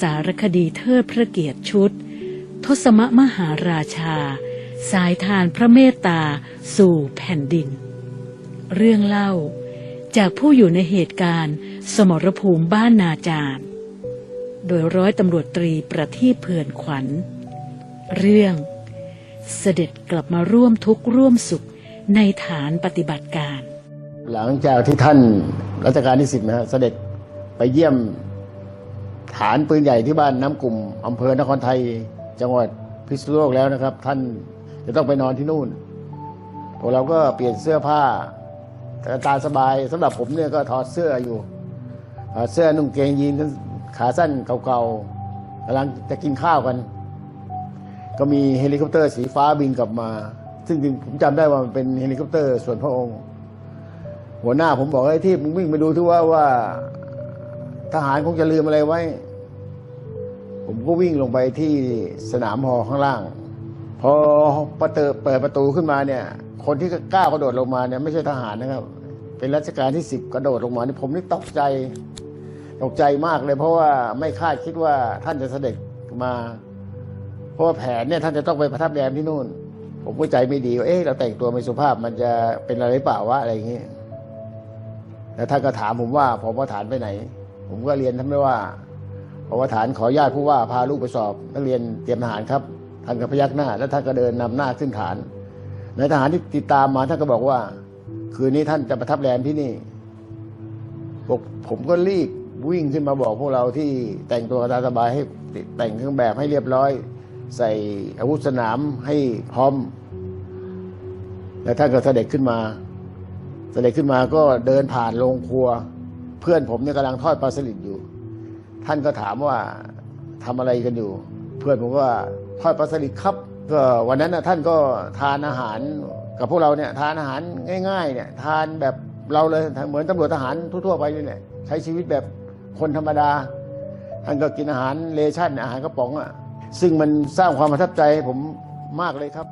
สารคดีเทิดพระเกียรติชุด ทศมมหาราชา สายทานพระเมตตาสู่แผ่นดิน เรื่องเล่าจากผู้อยู่ในเหตุการณ์ สมรภูมิบ้านนาจารโดยร้อยตำรวจตรีประทีปเผื่อนขวัญ เรื่อง เสด็จกลับมาร่วมทุกข์ร่วมสุขในฐานปฏิบัติการ หลังจากที่ท่านรัชกาลที่สิบนะฮะเสด็จไปเยี่ยม ฐานปืนใหญ่ที่บ้านน้ำกลุ่มอำเภอนครไทย จังหวัดพิษณุโลกแล้วนะครับ ท่านจะต้องไปนอนที่นู่นพวกเราก็เปลี่ยนเสื้อผ้าแต่ตาสบายสำหรับผมเนี่ยก็ถอดเสื้ออยู่เสื้อนุ่งเกงยีนขาสั้นเก่าๆกำลังจะกินข้าวกัน ก็มีเฮลิคอปเตอร์สีฟ้าบินกลับมา ซึ่งจริงผมจำได้ว่ามันเป็นเฮลิคอปเตอร์ส่วนพระองค์ หัวหน้าผมบอกไอ้ที่มึงวิ่งไปดูที่ว่าว่า ทหารคงจะลืมอะไรไว้ ผมก็วิ่งลงไปที่สนามหอข้างล่าง พอประตูเปิดประตูขึ้นมาเนี่ย คนที่กล้ากระโดดลงมาเนี่ยไม่ใช่ทหารนะครับ เป็นรัชกาลที่สิบกระโดดลงมานี่ผมนี่ตกใจตกใจมากเลย เพราะว่าไม่คาดคิดว่าท่านจะเสด็จมา เพราะว่าแผนเนี่ยท่านจะต้องไปประทับแรมที่นู่น ผมก็ใจไม่ดีว่าเอ๊ะเราแต่งตัวไม่สุภาพมันจะเป็นอะไรเปล่าวะอะไรอย่างเงี้ยแล้วท่านก็ถามผมว่าพอประฐานไปไหน ผมก็เรียนท่านไม่ว่าพอประฐานขอญาตผู้ว่าพาลูกไปสอบนักเรียนเตรียมทหารครับท่านก็พยักหน้า แล้วท่านก็เดินนำหน้าขึ้นฐานในทหารที่ติดตามมาท่านก็บอกว่า คืนนี้ท่านจะประทับแรมที่นี่บอกผมก็รีบวิ่งขึ้นมาบอกพวกเราที่แต่งตัวตาสบายให้แต่งเครื่องแบบให้เรียบร้อย ใส่อาวุธสนามให้พร้อม แล้วท่านก็เสด็จขึ้นมา เสด็จขึ้นมาก็เดินผ่านโรงครัว เพื่อนผมเนี่ยกำลังทอดปลาสลิดอยู่ ท่านก็ถามว่าทำอะไรกันอยู่ เพื่อนผมก็ว่าทอดปลาสลิดครับก็วันนั้นนะท่านก็ทานอาหารกับพวกเราเนี่ยทานอาหารง่าย ๆ เนี่ยทานแบบเราเลยเหมือนตำรวจทหารทั่วๆไปนี่แหละใช้ชีวิตแบบคนธรรมดา ท่านก็กินอาหารเลชั่นอาหารกระป๋องอะซึ่งมันสร้างความประทับใจใผมมากเลยครับ